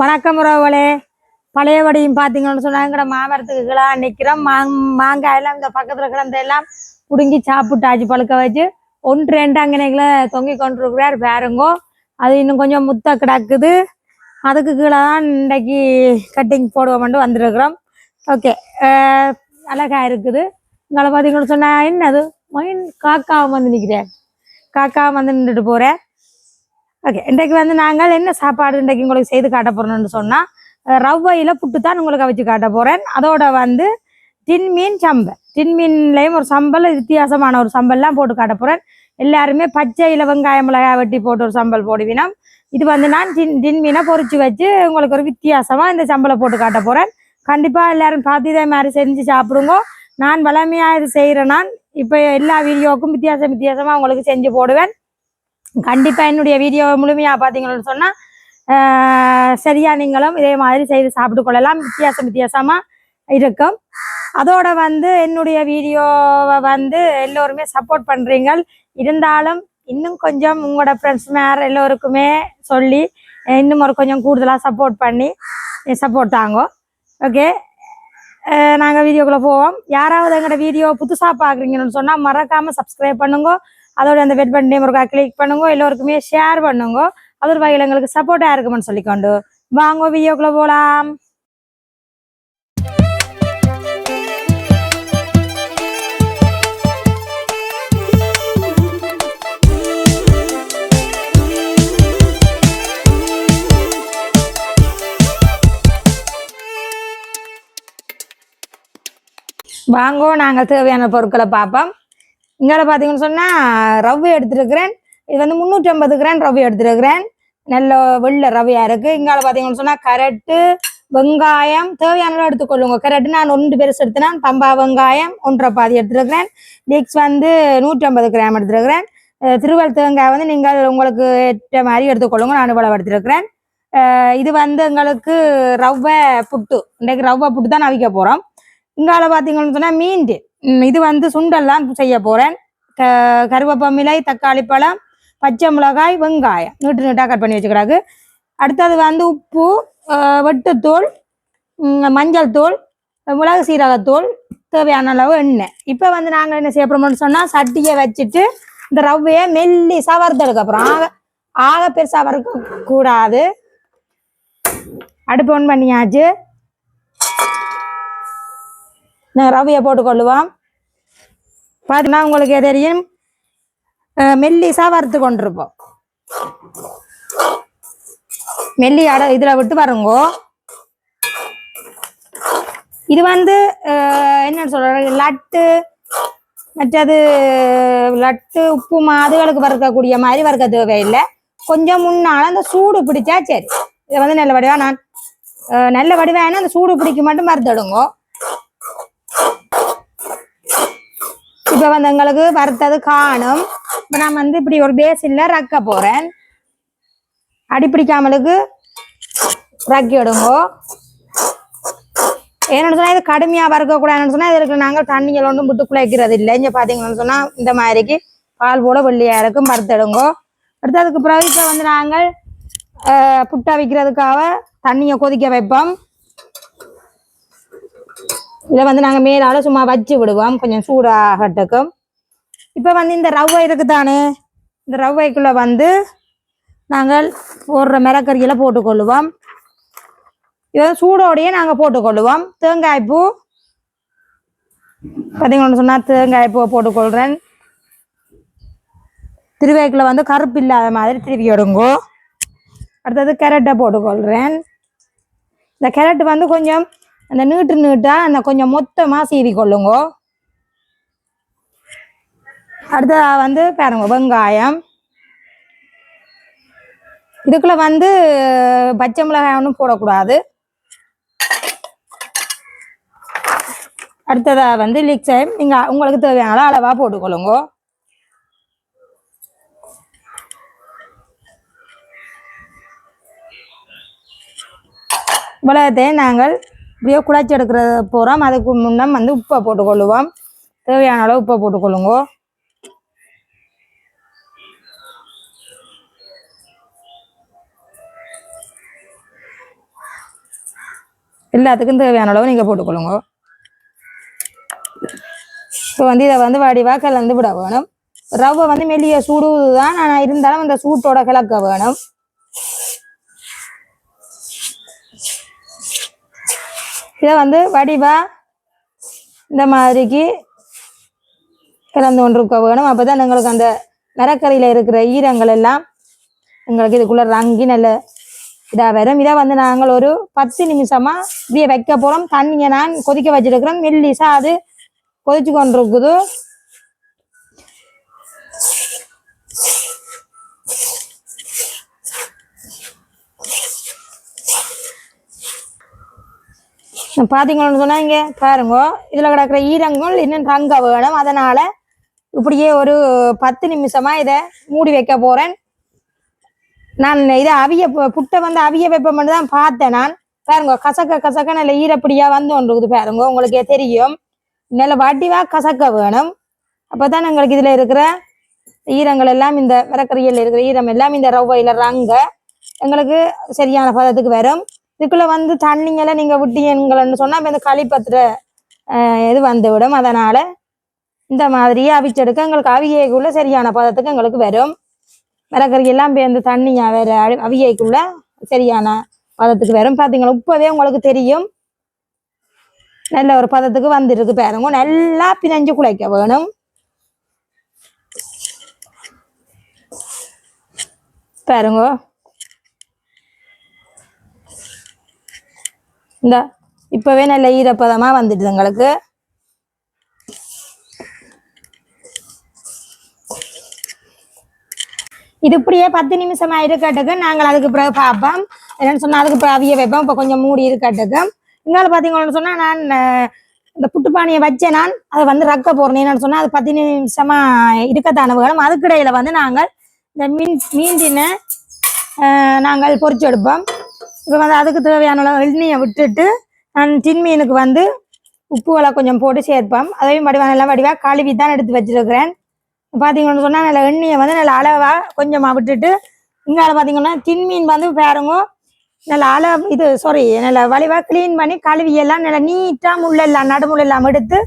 வணக்கம் உறவுகளே. பழையபடியும் பார்த்தீங்கன்னு சொன்னா எங்கட மாமரத்துக்கு கீழே நிற்கிறோம் மாங் மாங்காய் எல்லாம் இந்த பக்கத்தில் கிடந்த எல்லாம் பிடுங்கி சாப்பிட்டாச்சு பழுக்க வச்சு. ஒன்று ரெண்டு அங்கனைகளை தொங்கி கொண்டிருக்கிறார் பேருங்கோ. அது இன்னும் கொஞ்சம் முத்த கிடக்குது. அதுக்கு கீழே தான் இன்றைக்கு கட்டிங் போடுவோம்ட்டு வந்திருக்கிறோம். ஓகே அழகா இருக்குது. இங்கே பார்த்தீங்கன்னு சொன்னால் என்னது? மயின் காக்காவும் வந்து நிற்கிறேன் காக்கா வந்து நின்றுட்டு போகிறேன் ஓகே இன்றைக்கு வந்து நாங்கள் என்ன சாப்பாடு இன்றைக்கு உங்களுக்கு செய்து காட்ட போகிறோம்னு சொன்னால் ரவ்வையில் புட்டு தான் உங்களுக்கு வச்சு காட்ட போகிறேன் அதோட வந்து டின் மீன் சம்பல். டின் மீன்லேயும் ஒரு சம்பல் வித்தியாசமான ஒரு சம்பல்லாம் போட்டு காட்ட போகிறேன் எல்லாருமே பச்சையில் வெங்காயம் மிளகாய் வெட்டி போட்டு ஒரு சம்பல் போடுவினோம் இது வந்து நான் டின் டின் மீனை வச்சு உங்களுக்கு ஒரு வித்தியாசமாக இந்த சம்பளை போட்டு காட்ட போகிறேன் கண்டிப்பாக எல்லாரும் பார்த்து இதே மாதிரி செஞ்சு சாப்பிடுங்க. நான் வளமையாக இது செய்கிறேன் நான். இப்போ எல்லா வீடியோவுக்கும் வித்தியாசம் வித்தியாசமாக உங்களுக்கு செஞ்சு போடுவேன். கண்டிப்பாக என்னுடைய வீடியோ முழுமையாக பார்த்தீங்கன்னு சொன்னால் சரியா நீங்களும் இதே மாதிரி செய்து சாப்பிட்டு கொள்ளலாம். வித்தியாசம் வித்தியாசமாக இருக்கும். அதோட வந்து என்னுடைய வீடியோவை வந்து எல்லோருமே சப்போர்ட் பண்ணுறீங்க இருந்தாலும் இன்னும் கொஞ்சம் உங்களோட ஃப்ரெண்ட்ஸ் மேர் எல்லோருக்குமே சொல்லி இன்னும் ஒரு கொஞ்சம் கூடுதலாக சப்போர்ட் பண்ணி சப்போர்ட் தாங்கோ. ஓகே நாங்கள் வீடியோக்குள்ளே போவோம். யாராவது எங்களோட வீடியோ புதுசாக பார்க்குறீங்கன்னு சொன்னால் மறக்காமல் சப்ஸ்கிரைப் பண்ணுங்க. அதோட அந்த வெட் பட்டன் நேம் இருக்கா கிளிக் பண்ணுங்க எல்லோருக்குமே ஷேர் பண்ணுங்க. அது ஒரு வகையில் எங்களுக்கு சப்போர்ட்டாக இருக்குமென்னு சொல்லிக்கொண்டு. வாங்க வீடியோக்குள்ள போகலாம் வாங்கோ நாங்கள் தேவையான பொருட்களை பார்ப்போம். இங்கே பார்த்தீங்கன்னு சொன்னால் ரவ்வை எடுத்துருக்கிறேன். இது வந்து முந்நூற்றி ஐம்பது கிராம் ரவை எடுத்துருக்கிறேன். நல்ல வெள்ளை ரவையாக இருக்குது இங்கால பார்த்தீங்கன்னு சொன்னால் கரட்டு வெங்காயம் தேவையானதை எடுத்துக்கொள்ளுங்க. கரெக்டு நான் ஒன்று பெருசு எடுத்தேன் பம்பா வெங்காயம் ஒன்றரை பாதி எடுத்துருக்கிறேன். லீக்ஸ் வந்து நூற்றி ஐம்பது கிராம் எடுத்துருக்கிறேன். அஹ் திருவல் தேங்காய் வந்து நீங்கள் உங்களுக்கு ஏற்ற மாதிரி எடுத்துக்கொள்ளுங்க. நான் இவ்வளவு எடுத்துருக்கிறேன். இது வந்து எங்களுக்கு ரவ்வை புட்டு. இன்றைக்கு ரவை புட்டு தான் அவிக்க போகிறோம் இங்கால பார்த்தீங்கன்னு சொன்னால் மீண்டு. இது வந்து சுண்டல் தான் செய்ய போகிறேன் க கருவேப்பமிலை தக்காளி பழம் பச்சை மிளகாய் வெங்காயம். நீட்டு நீட்டாக கட் பண்ணி வச்சுக்கிறாங்க அடுத்தது வந்து உப்பு வெட்டுத்தூள் மஞ்சள் தூள் மிளகு சீரகத்தூள் தேவையான அளவு எண்ணெய். இப்போ வந்து நாங்கள் என்ன செய்ய போகிறோம்னு சொன்னால் சட்டியை வச்சுட்டு இந்த ரவ்வையை மெல்லி வறுத்தெடுக்க அப்புறம் ஆக ஆக பெருசாக வறுக்க கூடாது அடுப்பு ஒன் பண்ணியாச்சு. ரவையை போட்டுக்கொள்ளுவோம் பார்த்தீங்கன்னா உங்களுக்கு தெரியும் மெல்லிசாக வறுத்து கொண்டிருப்போம். மெல்லி அட இதில் விட்டு வருங்கோ இது வந்து என்ன சொல்கிறது லட்டு மற்றது லட்டு உப்பு அதுகளுக்கு வறுக்கக்கூடிய மாதிரி வறுக்க தேவையில்லை. கொஞ்சம் முன்னால் அந்த சூடு பிடிச்சா சரி. இதை வந்து நல்ல வடிவா நான் நல்ல வடிவான அந்த சூடு பிடிக்க மட்டும் வறுத்துடுங்கோ இப்ப வந்து எங்களுக்கு வறுத்தது காணும். இப்ப நான் வந்து இப்படி ஒரு பேசின்ல ரக்க போறேன். அடி பிடிக்காமலுக்கு ரக்கி விடுங்கோ என்னன்னு சொன்னா இது கடுமையா வறுக்கக்கூடாதுன்னு சொன்னா இதுக்கு நாங்க தண்ணிகள் ஒன்றும் விட்டு குழைக்கிறது இல்லை. இங்க பாத்தீங்கன்னு சொன்னா இந்த மாதிரிக்கு பால் போல வெள்ளையா இருக்கும். வறுத்தெடுங்கோ அடுத்து அதுக்கு பிறகு இப்ப வந்து நாங்கள் ஆஹ், புட்டா வைக்கிறதுக்காக தண்ணியை கொதிக்க வைப்போம். இதை வந்து நாங்கள் மேலால சும்மா வச்சு விடுவோம். கொஞ்சம் சூடாகட்டுக்கும் இப்போ வந்து இந்த ரவை இருக்குதானே? இந்த ரவைக்குள்ளே வந்து நாங்கள் போடுற மிளகறியில் போட்டுக்கொள்ளுவோம். இதை சூடோடையே நாங்கள் போட்டுக்கொள்ளுவோம். தேங்காய் பூ. பார்த்தீங்கன்னு சொன்னால் தேங்காய் பூவை போட்டுக்கொள்கிறேன் திருவேக்கில் வந்து கருப்பு இல்லாத மாதிரி திருவி எடுங்கோ. அடுத்தது கேரட்டை போட்டுக்கொள்கிறேன் இந்த கேரட் வந்து கொஞ்சம் அந்த நீட்டு நீட்டா அந்த கொஞ்சம் மொத்தமாக சீவி கொள்ளுங்கோ. அடுத்ததாக வந்து பாருங்க வெங்காயம். இதுக்குள்ள வந்து பச்சை மிளகாய் ஒன்றும் போடக்கூடாது. அடுத்ததாக வந்து லிக்ஸைம் நீங்கள் உங்களுக்கு தேவையான அளவாக போட்டுக்கொள்ளுங்க. இவ்வளோத்தையும் நாங்கள் இப்படியே குழச்சி எடுக்கிற போகிறோம் அதுக்கு முன்னே வந்து உப்பை போட்டுக்கொள்ளுவோம். தேவையான அளவு உப்பை போட்டுக்கொள்ளுங்கோ. எல்லாத்துக்கும் தேவையான அளவு நீங்கள் போட்டுக்கொள்ளுங்க. ஸோ வந்து இதை வந்து வடிவாக கலந்து விட வேணும். ரவை வந்து மெல்லிய சூடுதான். ஆனால் இருந்தாலும் அந்த சூட்டோட கிளக்க வேணும். இதை வந்து வடிவா இந்த மாதிரிக்கு கலந்து கொண்டிருக்க வேணும். அப்போ தான் எங்களுக்கு அந்த மரக்கறியில் இருக்கிற ஈரங்கள் எல்லாம் எங்களுக்கு இதுக்குள்ள ரங்கி நல்ல இதாக வரும். இதை வந்து நாங்கள் ஒரு பத்து நிமிஷமாக இப்படியே வைக்க போகிறோம் தண்ணியை நான் கொதிக்க வச்சுருக்கிறோம். மெல்லிசாக அது கொதிச்சு கொண்டிருக்குது. பார்த்தீங்கன்னு சொன்னால் இங்கே பாருங்க இதில் கிடக்கிற ஈரங்கள் இன்னும் ரங்க வேணும். அதனால் இப்படியே ஒரு பத்து நிமிஷமாக இதை மூடி வைக்க போகிறேன் நான் இதை அவிய புட்டை வந்து அவிய வைப்போம்னு தான் பார்த்தேன் நான். பாருங்க கசக்க கசக்க நல்ல ஈரப்படியாக வந்து ஒன்று இருக்குது பாருங்க உங்களுக்கே தெரியும். நல்ல வடிவா கசக்க வேணும். அப்பதான் எங்களுக்கு இதில் இருக்கிற ஈரங்கள் எல்லாம் இந்த விறக்கறியில் இருக்கிற ஈரம் எல்லாம் இந்த ரவ்வையில் ரங்க எங்களுக்கு சரியான பதத்துக்கு வரும். இதுக்குள்ள வந்து தண்ணிங்களை நீங்க விட்டீங்கன்னு சொன்னா இந்த களிப்பத்திர இது வந்து விடும். அதனால இந்த மாதிரி அவிச்செடுக்க எங்களுக்கு அவியைக்குள்ள சரியான பதத்துக்கு எங்களுக்கு வரும். மிளகறி எல்லாம் பேர்ந்து தண்ணியா வேற அவியைக்குள்ள சரியான பதத்துக்கு வரும். பாத்தீங்களா? உப்பவே உங்களுக்கு தெரியும். நல்ல ஒரு பதத்துக்கு வந்துருக்கு பாருங்க. நல்லா பிணைஞ்சு குழைக்க வேணும். பாருங்க. இந்த இப்போவே நல்ல ஈரப்பதமாக வந்துடுது எங்களுக்கு இது இப்படியே பத்து நிமிஷமா இருக்கட்டுக்கு. நாங்கள் அதுக்கு பிறகு பார்ப்போம். என்னன்னு சொன்னால் அதுக்கு பிறகு அவிய வைப்போம். இப்போ கொஞ்சம் மூடி இருக்கட்டுக்கு. இங்கால பார்த்தீங்கன்னு சொன்னால் நான் இந்த புட்டுப்பானியை வச்சேன் நான் அதை வந்து ரக்க போறேன். என்னன்னு சொன்னால் அது பத்து நிமிஷமா இருக்கத்தான வேணும் அதுக்கிடையில வந்து நாங்கள் இந்த மீன் மீண்டினை நாங்கள் பொறிச்சு எடுப்போம். இப்போ வந்து அதுக்கு தேவையான அளவு எண்ணெயை விட்டுட்டு நான் தின்மீனுக்கு வந்து உப்புகளை கொஞ்சம் போட்டு சேர்ப்போம் அதையும் வடிவா நல்லா வடிவாக கழுவி தான் எடுத்து வச்சிருக்கிறேன். பார்த்தீங்கன்னு சொன்னால் நல்ல எண்ணெயை வந்து நல்ல அளவாக கொஞ்சமாக விட்டுட்டு இங்கால பார்த்தீங்கன்னா தின்மீன் வந்து பாருங்க நல்ல அளவு இது சாரி நல்ல வலிவாக க்ளீன் பண்ணி கழுவி எல்லாம் நல்ல நீட்டாக முள்ளெல்லாம் நடுமுள்ள எல்லாம் எடுத்து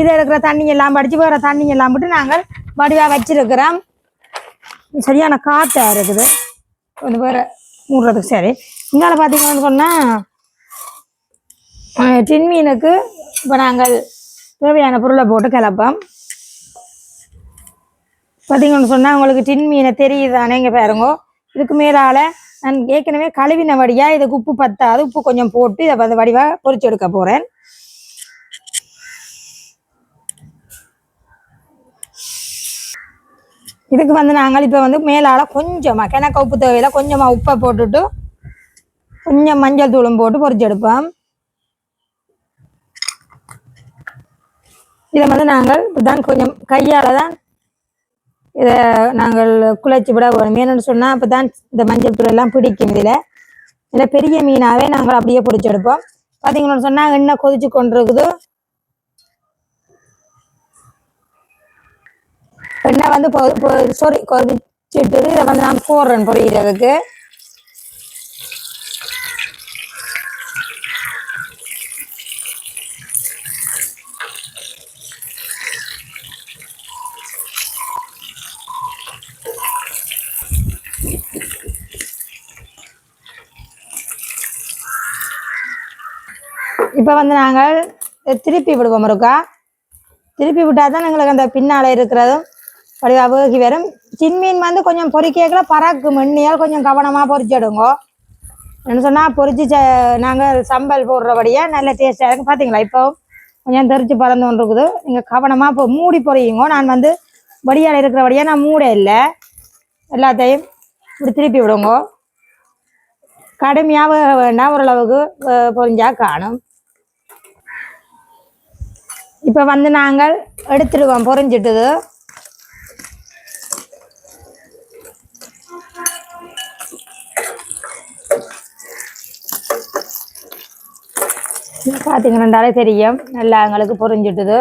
இது இருக்கிற தண்ணி எல்லாம் படித்து வேறு தண்ணி எல்லாம் விட்டு நாங்கள் வடிவாக வச்சிருக்கிறோம். சரியான காற்றா இருக்குது. கொஞ்சம் வேறு மூடுறதுக்கு சரி. இங்கால பார்த்தீங்கன்னு சொன்னால் டின் மீனுக்கு இப்போ நாங்கள் தேவையான பொருளை போட்டு கிளப்போம் பார்த்தீங்கன்னு சொன்னால் உங்களுக்கு டின் மீனை தெரியுதானே இங்கே பாருங்கோ. இதுக்கு மேலால் நான் ஏற்கனவே கழுவின வடியாக இதுக்கு உப்பு பத்தாது உப்பு கொஞ்சம் போட்டு இதை வந்து வடிவாக பொறிச்சு எடுக்க போகிறேன் இதுக்கு வந்து நாங்கள் இப்போ வந்து மேலால் கொஞ்சமாக கிணக்க உப்பு தேவையில் கொஞ்சமாக உப்பை போட்டுட்டு கொஞ்சம் மஞ்சள் தூளும் போட்டு பொறிச்செடுப்போம் இதை வந்து நாங்கள் இப்போதான் கொஞ்சம் கையால் தான் இதை நாங்கள் குழைச்சி விட வேணும் ஏன்னு சொன்னால் அப்போ தான் இந்த மஞ்சள் தூள் எல்லாம் பிடிக்கும் இதில். இதில் பெரிய மீனாகவே நாங்கள் அப்படியே பொரிச்சு எடுப்போம். பார்த்தீங்கன்னு சொன்னால் எண்ணெய் கொதிச்சு கொண்டிருக்குது. எண்ணெய் வந்து சாரி கொதிச்சுட்டு இதை வந்து நான் போடுறேன் பொரியறதுக்கு. இப்போ வந்து நாங்கள் திருப்பி விடுவோம் இருக்கா திருப்பி விட்டால் தான் எங்களுக்கு அந்த பின்னால் இருக்கிறதும் வடிவாக வேகி வரும். சின்மீன் வந்து கொஞ்சம் பொறிக்கல பறக்கு மண்ணியால் கொஞ்சம் கவனமாக பொரிச்சிடுங்க என்ன சொன்னால் பொரிச்சு நாங்கள் சம்பல் போடுறபடியாக நல்ல டேஸ்ட்டாக இருக்கும் பார்த்தீங்களா இப்போ கொஞ்சம் தெரிச்சு பறந்து ஒன்று இருக்குது நீங்கள் கவனமாக இப்போ மூடி பொறியுங்கோ. நான் வந்து வடியால் இருக்கிறபடியாக நான் மூட இல்லை. எல்லாத்தையும் இப்படி திருப்பி விடுங்கோ. கடுமையாக வேண்டாம். ஓரளவுக்கு பொறிஞ்சால் காணும். இப்போ வந்து நாங்கள் எடுத்துடுவோம் பொரிஞ்சிட்டுது. பார்த்தீங்கன்னாலே தெரியும். நல்லா எங்களுக்கு பொரிஞ்சிட்டுது.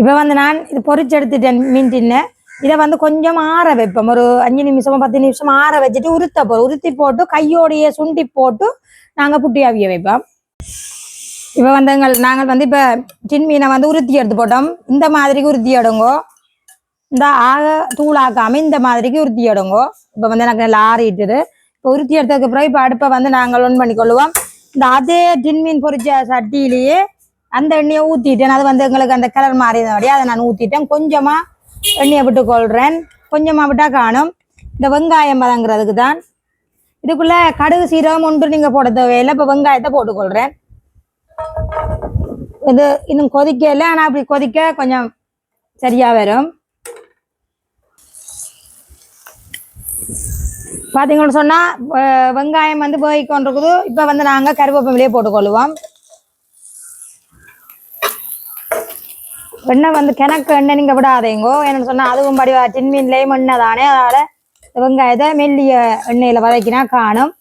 இப்போ வந்து நான் இது பொறிச்சு எடுத்துட்டேன் மீன் டின்னு. இதை வந்து கொஞ்சம் ஆற வைப்போம். ஒரு அஞ்சு நிமிஷமோ பத்து நிமிஷம் ஆற வச்சுட்டு உருத்த போறோம் உருத்தி போட்டு கையோடைய சுண்டி போட்டு நாங்கள் புட்டி அவிய வைப்போம். இப்போ வந்து எங்கள் நாங்கள் வந்து இப்போ டின் மீனை வந்து உருத்தி எடுத்து போட்டோம். இந்த மாதிரிக்கு உருத்தி எடுங்கோ. இந்த ஆக தூளாக்காமல் இந்த மாதிரிக்கு உருத்தி எடுங்கோ. இப்போ வந்து எனக்கு நல்லா ஆறிட்டுது. இப்போ உருத்தி எடுத்ததுக்கு பிறகு இப்போ அடுப்பை வந்து நாங்கள் ஒன் பண்ணிக்கொள்ளுவோம். இந்த அதே டின் மீன் பொரிச்ச சட்டியிலேயே அந்த எண்ணெயை ஊற்றிட்டேன் அது வந்து எங்களுக்கு அந்த கலர் மாறினபடியே அதை நான் ஊற்றிட்டேன் கொஞ்சமாக எண்ணெயை விட்டு கொள்றேன் கொஞ்சமாக விட்டால் காணும். இந்த வெங்காயம் வதங்குறதுக்கு தான். இதுக்குள்ளே கடுகு சீரகம் ஒன்று நீங்கள் போட தேவையில்லை. இப்போ வெங்காயத்தை போட்டுக்கொள்கிறேன் இது இன்னும் கொதிக்கல. ஆனால் அப்படி கொதிக்க கொஞ்சம் சரியாக வரும். பார்த்தீங்கன்னு சொன்னால் வெங்காயம் வந்து போய் கொண்டிருக்குது இப்போ வந்து நாங்கள் கருவேப்பிலையே போட்டுக்கொள்ளுவோம் எண்ணெய் வந்து கிணக்கு எண்ணெய் நீங்கள் விடாதீங்கோ. என்னன்னு சொன்னால் அதுவும் படிவா டின்மீன்லேயும் எண்ணெய் தானே. அதனால் வெங்காயத்தை மெல்லிய எண்ணெயில் வதக்கினா காணும்.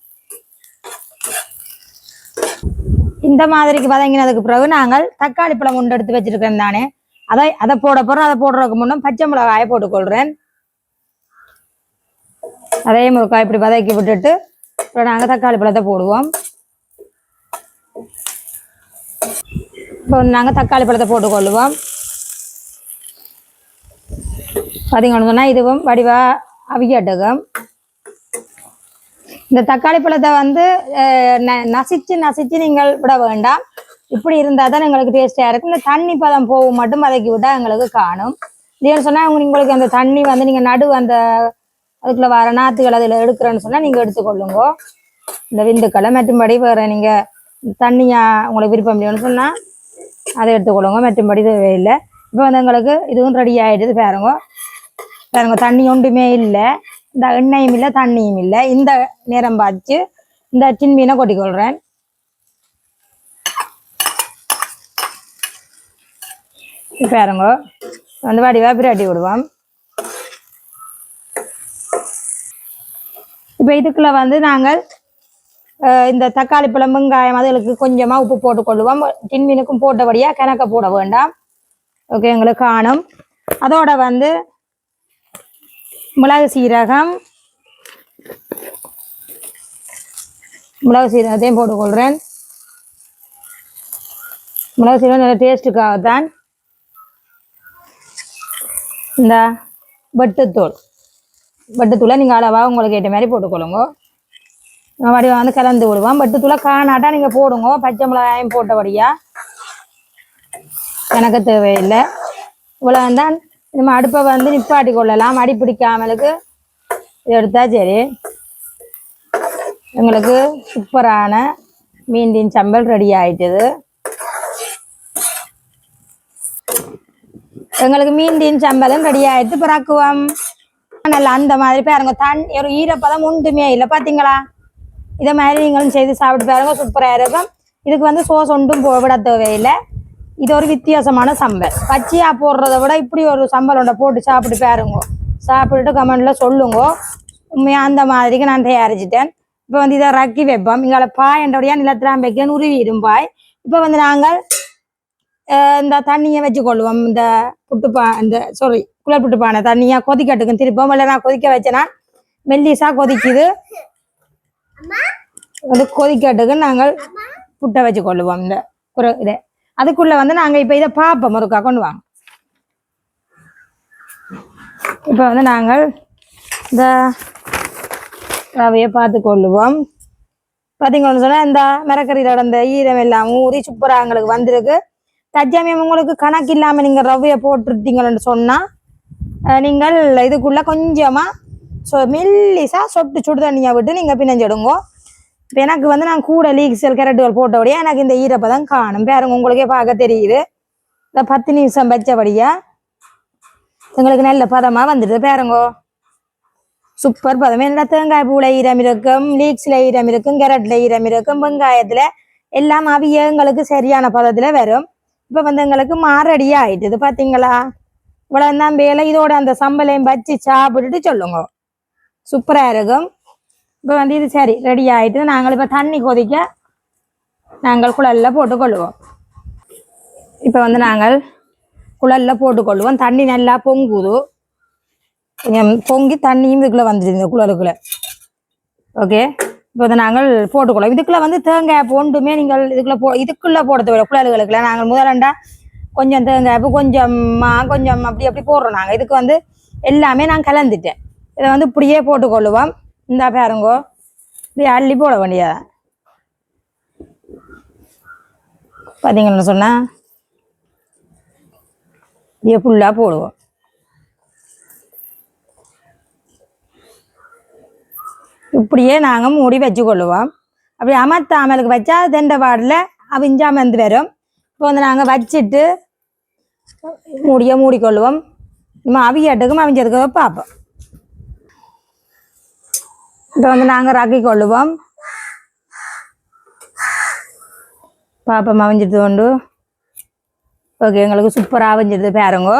இந்த மாதிரிக்கு வதங்கினதுக்கு பிறகு நாங்கள் தக்காளி பழம் உண்டு எடுத்து வச்சிருக்கேன் தானே. அதை அதை போட போகிறோம் அதை போடுறதுக்கு முன்னும் பச்சை மிளகாயை போட்டுக்கொள்கிறேன் அதே முருக்காய் இப்படி வதக்கி விட்டுட்டு அப்புறம் நாங்கள் தக்காளி பழத்தை போடுவோம். இப்போ நாங்கள் தக்காளி பழத்தை போட்டுக்கொள்ளுவோம். பார்த்தீங்கன்னு சொன்னால் இதுவும் வடிவா அவிகட்டகம். இந்த தக்காளி பழத்தை வந்து ந- நசிச்சு நசிச்சு நீங்கள் விட வேண்டாம். இப்படி இருந்தால் தான் எங்களுக்கு டேஸ்டியாக இருக்கும். இந்த தண்ணி பதம் போகும் மட்டும் வதக்கி விட்டால் எங்களுக்கு காணும். இல்லைன்னு சொன்னால் உங்களுக்கு அந்த தண்ணி வந்து நீங்கள் நடு அந்த அதுக்குள்ளே வர நாற்றுகள் அதில் எடுக்கிறேன்னு சொன்னால் நீங்கள் எடுத்துக்கொள்ளுங்க இந்த விந்துக்களை மற்றும்படி வேறு நீங்கள் தண்ணியாக உங்களுக்கு விருப்பம் இல்லைன்னு சொன்னால் அதை எடுத்துக்கொள்ளுங்க மற்றும்படி தேவையில்லை. இப்போ வந்து எங்களுக்கு இதுவும் ரெடி ஆகிடுது பாருங்க. பாருங்க தண்ணி ஒன்றுமே இல்லை. இந்த எண்ணெயும் இல்லை தண்ணியும் இல்லை. இந்த நேரம் பார்த்து இந்த சின்மீனை கொட்டிக்கொள்கிறேன் பாருங்க வந்து வடிவா பிரட்டி விடுவோம். இப்போ இதுக்குள்ள வந்து நாங்கள் இந்த தக்காளி பழம் வெங்காயம் அதுகளுக்கு கொஞ்சமாக உப்பு போட்டுக்கொள்ளுவோம் டின் மீனுக்கும் போட்டபடியாக கணக்க போட வேண்டாம். ஓகே எங்களுக்கு காணும். அதோட வந்து மிளகு சீரகம். மிளகு சீரகத்தையும் போட்டுக்கொள்கிறேன் மிளகு சீரகம் நல்ல டேஸ்ட்டுக்காகத்தான். இந்த வெட்டுத்தூள். வெட்டுத்தூளை நீங்கள் அளவாக உங்களுக்கு ஏற்ற மாதிரி போட்டுக்கொள்ளுங்க. மறுபடியும் வந்து கலந்து விடுவோம். வெட்டுத்தூளை காணாட்டா நீங்கள் போடுங்க. பச்சை மிளகாயும் போட்டபடியாக எனக்கு தேவையில்லை. இவ்வளோ தான் நம்ம அடுப்பை வந்து நிப்பாட்டி கொள்ளலாம். அடி பிடிக்காமலுக்கு இது எடுத்தா சரி. எங்களுக்கு சூப்பரான மீன்டின் சம்பல் ரெடி ஆயிட்டது. எங்களுக்கு மீன்டின் சம்பலும் ரெடி ஆயிட்டு பிறக்குவோம் நல்லா அந்த மாதிரி பாருங்க. தண் ஒரு ஈரப்பதம் ஒன்றுமே இல்லை பார்த்தீங்களா இதை மாதிரி நீங்களும் செய்து சாப்பிட்டு பாருங்க. சூப்பராக இருக்கும். இதுக்கு வந்து சோஸ் ஒன்றும் போ- தேவையில்லை. இது ஒரு வித்தியாசமான சம்பல். பச்சையாக போடுறத விட இப்படி ஒரு சம்பல் ஒன்றை போட்டு சாப்பிட்டு பாருங்க. சாப்பிட்டுட்டு கமெண்ட்ல சொல்லுங்க. உண்மையாக அந்த மாதிரிக்கு நான் தயாரிச்சிட்டேன். இப்போ வந்து இதை ரக்கி வைப்போம். இங்கே பாயண்டோடைய நிலத்திலாம் வைக்கணும் உருவி பாய். இப்போ வந்து நாங்கள் இந்த தண்ணியை வச்சு கொள்வோம் இந்த புட்டுப்பா இந்த சாரி குளர் புட்டுப்பானை தண்ணியாக கொதிக்கட்டுக்கும் திருப்போம். இல்லை நான் கொதிக்க வச்சேன்னா மெல்லிசா கொதிக்குது. வந்து கொதிக்கட்டுக்கு நாங்கள் புட்டை வச்சு கொள்வோம் இந்த குறை இதை. அதுக்குள்ள வந்து நாங்க இப்ப இதை பார்ப்போம் ஒருக்கா கொண்டு வாங்க. இப்ப வந்து நாங்கள் இந்த ரவையை பார்த்து கொள்ளுவோம். பார்த்தீங்கன்னு சொன்னா இந்த மரக்கறியோட நடந்த ஈரம் எல்லாம் ஊறி சூப்பராக எங்களுக்கு வந்திருக்கு. தஜ்ஜாமியம் உங்களுக்கு கணக்கு இல்லாமல் நீங்கள் ரவையை போட்டுட்டீங்கன்னு சொன்னால் நீங்கள் இதுக்குள்ள கொஞ்சமாக சொ மெல்லிசா சொட்டு சுடு தண்ணியை விட்டு நீங்கள் பிணைஞ்சிடுங்க. இப்போ எனக்கு வந்து நான் கூட லீக்ஸல் கேரட்டுகள் போட்டபடியே எனக்கு இந்த ஈரப்பதம் காணும். பேருங்க உங்களுக்கே பார்க்க தெரியுது. இந்த பத்து நிமிஷம் வச்சபடியா எங்களுக்கு நல்ல பதமாக வந்துடுது. பேருங்கோ. சூப்பர் பதம். என்னடா தேங்காய் பூவில் ஈரம் இருக்கும் லீக்ஸில் ஈரம் இருக்கும் கேரட்டில் ஈரம் இருக்கும் வெங்காயத்தில் எல்லாம் அவிய எங்களுக்கு சரியான பதத்தில் வரும். இப்போ வந்து எங்களுக்கு மாரடி ஆயிட்டுது பார்த்தீங்களா இவ்வளோ தான் வேலை. இதோட அந்த சம்பளையும் வச்சு சாப்பிட்டுட்டு சொல்லுங்க. சூப்பராக இருக்கும். இப்போ வந்து இது சரி ரெடி ஆகிட்டு நாங்கள் இப்போ தண்ணி கொதிக்க நாங்கள் குழல்ல போட்டுக்கொள்ளுவோம் இப்போ வந்து நாங்கள் குழல்ல போட்டுக்கொள்ளுவோம் தண்ணி நல்லா பொங்குது. கொஞ்சம் பொங்கி தண்ணியும் இதுக்குள்ளே வந்துடுது இந்த குழலுக்குள்ளே. ஓகே இப்போ வந்து நாங்கள் போட்டுக்கொள்ளுவோம் இதுக்குள்ளே வந்து தேங்காய் ஒன்றுமே நீங்கள் இதுக்குள்ளே போ இதுக்குள்ளே போடுறது விட குழலுகளுக்குள்ள நாங்கள் முதலண்டா கொஞ்சம் தேங்காய் கொஞ்சம் மா கொஞ்சம் அப்படி அப்படி போடுறோம் நாங்கள் இதுக்கு வந்து எல்லாமே நான் கலந்துட்டேன். இதை வந்து இப்படியே போட்டுக்கொள்ளுவோம் இந்த பாருங்கோ. இப்படி அள்ளி போட வேண்டியதா? பார்த்தீங்கன்னு சொன்னால் இப்படியே ஃபுல்லாக போடுவோம் இப்படியே நாங்கள் மூடி வச்சு கொள்ளுவோம் அப்படி அமர்த்தாமலுக்கு வச்சா தெண்டை பாடில் அவிஞ்சாமல் வந்து வரும். இப்போ வந்து நாங்கள் வச்சுட்டு மூடிய மூடிக்கொள்ளுவோம். நம்ம அவியாட்டுக்கும் அவிஞ்சதுக்கும் பார்ப்போம் இப்போ வந்து நாங்கள் ராக்கி கொள்ளுவோம். பாப்பம் அவிஞ்சிட்டு கொண்டு ஓகே எங்களுக்கு சூப்பராக அவிஞ்சிடுது பாருங்கோ.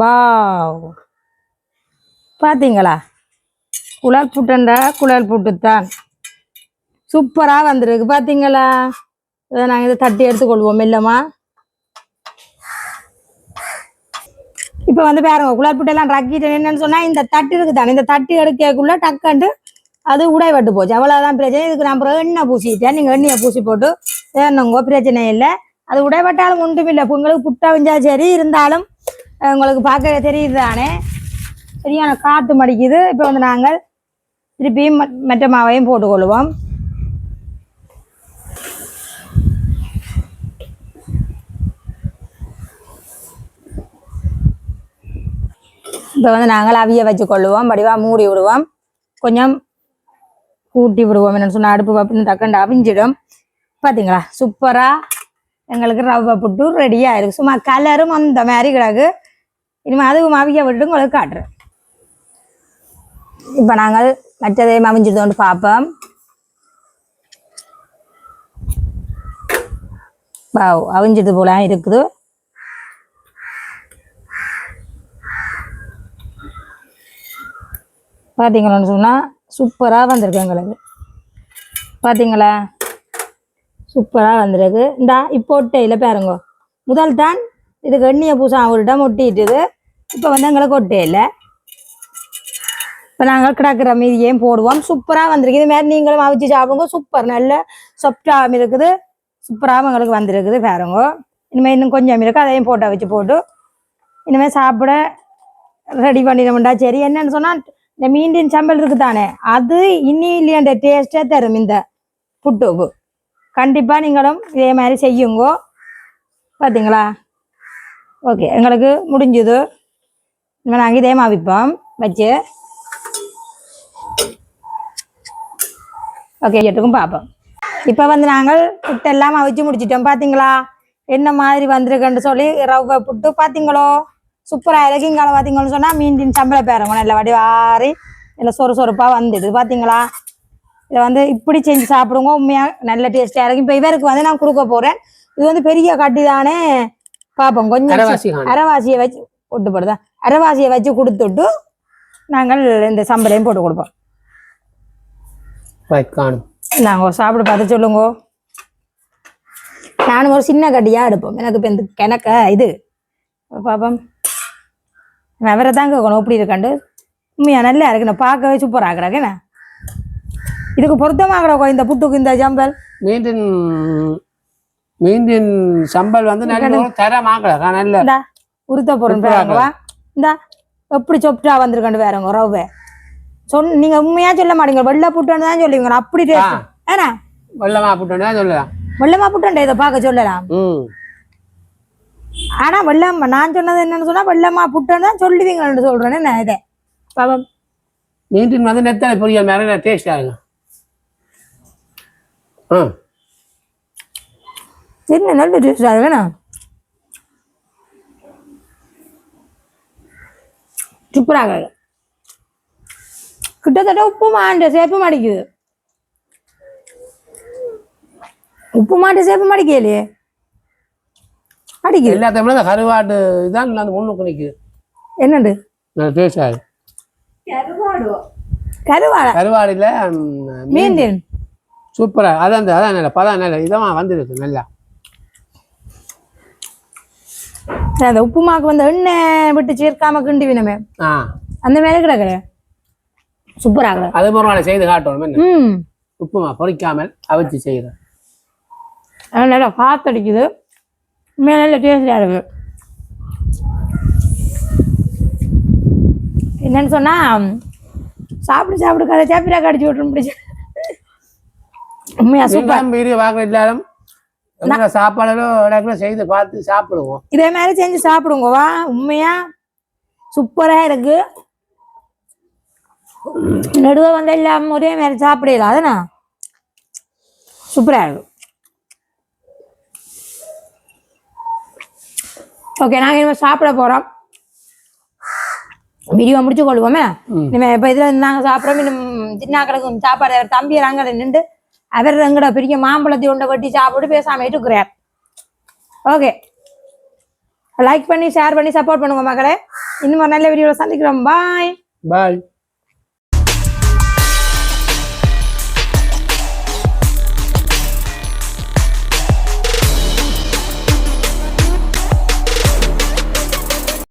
வாவ். பார்த்தீங்களா குழல் புட்டுண்டா குழல் புட்டுத்தான். சூப்பராக வந்திருக்கு பார்த்தீங்களா இதை நாங்கள் இதை தட்டி எடுத்துக்கொள்வோம் இல்லைம்மா இப்போ வந்து பாருங்க குழல் புட்டெல்லாம் ரக்கிட்டு என்னன்னு சொன்னால் இந்த தட்டு இருக்குதானே இந்த தட்டு எடுக்கக்குள்ள டக்குன்ட்டு அது உடைபட்டு போச்சு. அவ்வளவுதான் பிரச்சனை. இதுக்கு நான் அப்புறம் எண்ணெய் பூசிட்டேன். நீங்கள் எண்ணெயை பூசி போட்டு ஏறணுங்கோ பிரச்சனை இல்லை. அது உடைபட்டாலும் ஒன்றும் இல்லை. உங்களுக்கு புட்டா வந்தா சரி இருந்தாலும் உங்களுக்கு பார்க்க தெரியுது தானே சரியான காற்று மடிக்குது. இப்போ வந்து நாங்கள் திருப்பியும் ம- மற்ற மாவையும் போட்டுக்கொள்வோம். இப்போ வந்து நாங்கள் அவிய வச்சு கொள்ளுவோம் வடிவாக மூடி விடுவோம். கொஞ்சம் கூட்டி விடுவோம் என்னன்னு சொன்னால் அடுப்பு பப்புன்னு டக்குண்டு அவிஞ்சிடும். பார்த்தீங்களா சூப்பராக எங்களுக்கு ரவை புட்டு ரெடியாக இருக்கு. சும்மா கலரும் அந்த மாதிரி கிடக்கு. இனிமேல் அதுவும் அவிய விட்டுட்டு உங்களுக்கு காட்டுறேன். இப்போ நாங்கள் மற்றதையும் அவிஞ்சிருந்தோண்டு பார்ப்போம் வாவ் அவிஞ்சது போல இருக்குது. பார்த்தீங்களான்னு சொன்னால் சூப்பராக வந்திருக்கு எங்களுக்கு. பார்த்தீங்களா சூப்பராக வந்திருக்கு. இந்தா இப்போ ஒட்டையில் பாருங்க. முதல் தான் இதுக்கு எண்ணெயை பூசா அவர்கிட்ட ஒட்டிட்டுது இப்போ வந்து எங்களுக்கு ஒட்டையில். இப்போ நாங்கள் கிடக்கிற மீதியையும் போடுவோம். சூப்பராக வந்திருக்கு. இது மாதிரி நீங்களும் அவிச்சு சாப்பிடுங்க. சூப்பர். நல்ல சொப்டாகவும் இருக்குது. சூப்பராகவும் எங்களுக்கு வந்திருக்குது பாருங்க. இனிமேல் இன்னும் கொஞ்சம் இருக்குது அதையும் போட்டோ வச்சு போட்டு இனிமேல் சாப்பிட ரெடி பண்ணிடமுண்டா சரி என்னன்னு சொன்னால் இந்த மீண்டின் சம்பல் இருக்குது தானே அது இனி இல்லையன்ற டேஸ்டே தரும் இந்த புட்டுக்கு கண்டிப்பாக நீங்களும் இதே மாதிரி செய்யுங்கோ. பார்த்தீங்களா ஓகே எங்களுக்கு முடிஞ்சது. இனிமேல் நாங்கள் இதே மாவிப்போம் வச்சு. ஓகே எட்டுக்கும் பார்ப்போம். இப்போ வந்து நாங்கள் புட்டெல்லாம் அவிச்சு முடிச்சிட்டோம். பார்த்தீங்களா என்ன மாதிரி வந்திருக்குன்னு சொல்லி ரவை புட்டு பார்த்தீங்களோ சூப்பராக இருக்கு இங்கே பார்த்தீங்கன்னு சொன்னால் மீண்டின் சம்பள பேரங்க நல்ல வடி வாரி இல்லை சொறு சொறுப்பாக வந்துடுது. பார்த்தீங்களா? இதை வந்து இப்படி செஞ்சு சாப்பிடுங்க. உண்மையாக நல்ல டேஸ்ட்டாக இருக்கும் இப்போ இவருக்கு வந்து நான் கொடுக்க போகிறேன் இது வந்து பெரிய கட்டி தானே? பார்ப்போம் கொஞ்சம். அரைவாசியை வச்சு ஒட்டுப்படுதா? அரைவாசியை வச்சு கொடுத்துட்டு நாங்கள் இந்த சம்பளையும் போட்டு கொடுப்போம். நாங்கள் சாப்பிட பார்த்து சொல்லுங்க. நானும் ஒரு சின்ன கட்டியாக எடுப்போம். எனக்கு இப்போ இந்த கிணக்க இது. பாப்போம். அவரை தான் கேட்கணும். எப்படி இருக்காண்டு? உண்மையா நல்லா இருக்குண்ணா பார்க்கவே சூப்பராக கிடக்குண்ணா இதுக்கு பொருத்தமாக கிடக்கும் இந்த புட்டுக்கு இந்த ஜம்பல்? மீண்டின் மீண்டின் சம்பல் வந்து நல்ல உருத்த பொருள் இந்தா எப்படி சொப்டா வந்திருக்காண்டு வேறங்க ரவ்வை. சொன் நீங்க உண்மையா சொல்ல மாட்டீங்க. வெள்ளை புட்டுன்னு தான் சொல்லுவீங்க. அப்படி ஏன்னா? வெள்ளமா போட்டோன்னே சொல்லலாம் வெள்ளமா புட்டுண்டே இதை பார்க்க சொல்லலாம். ம் ஆனா வெள்ளம் நான் சொன்னது என்னன்னு சொன்னா வெள்ளமா புட்டுன்னு தான் சொல்லுவீங்கன்னு சொல்றேன்னு நான் இதை? பாபம் மீண்டின் வந்து நெத்தலை பொரியல் மேலே டேஸ்டாக இருக்கும் ஆ. என்ன நல்ல டேஸ்ட் அது வேணா சூப்பராக. கிட்டத்தட்ட உப்பு மாண்டு சேப்பு மடிக்குது. உப்பு மாண்டு சேப்பு மடிக்கலையே அடிக்குது. எல்லாத்தையும் இந்த கருவாடு இதான் அந்த முன்னுக்கு நிற்குது என்னண்டு நல்ல டேஸ்டாக இருக்கு கருவாடை? கருவாடில் மீன். சூப்பராக அதான் அந்த அதான் நல்ல பதம் நல்ல இதமாக வந்துருக்கு நல்லா. அந்த உப்புமாக்கு வந்து எண்ணெய் விட்டு சேர்க்காம கிண்டி வினமே ஆ. அந்த மாதிரி கிடக்குற சூப்பரா கிடக்கு அது நாளை செய்து காட்டணும் உப்புமா பொரிக்காமல் அவிச்சு செய்கிறேன் நல்லா காத்தடிக்குது உண்மையா நல்ல டேஸ்டியாக இருக்கு. என்னன்னு சொன்னா சாப்பிடு சாப்பிடு கதை சாப்பிடா கடிச்சு விட்டுரும் பிடிச்சி. உண்மையா சூப்பர் வீடியோ பார்க்குற எல்லாரும் எங்களை சாப்பாடுகளோ இடத்துல செய்து பார்த்து சாப்பிடுவோம். இதே மாதிரி செஞ்சு சாப்பிடுங்க வா. உண்மையா சூப்பரா இருக்கு. நடுவே வந்து எல்லாம் ஒரே மாதிரி சாப்பிடலாம் அதுனா? சூப்பரா இருக்கு. ஓகே நாங்கள் இனிமேல் சாப்பிட போகிறோம் வீடியோ முடிச்சு கொள்வோமே. இனிமேல் இப்போ இதில் நாங்கள் சாப்பிட்றோம். இன்னும் சின்ன கிடக்கும் சாப்பாடு அவர் தம்பி அங்கே நின்று அவர் எங்கட பெரிய மாம்பழத்தை உண்டை வெட்டி சாப்பிட்டு பேசாமல் இருக்கிறார் ஓகே லைக் பண்ணி ஷேர் பண்ணி சப்போர்ட் பண்ணுங்க மக்களே. இன்னும் ஒரு நல்ல வீடியோவில் சந்திக்கிறோம். பாய் பாய்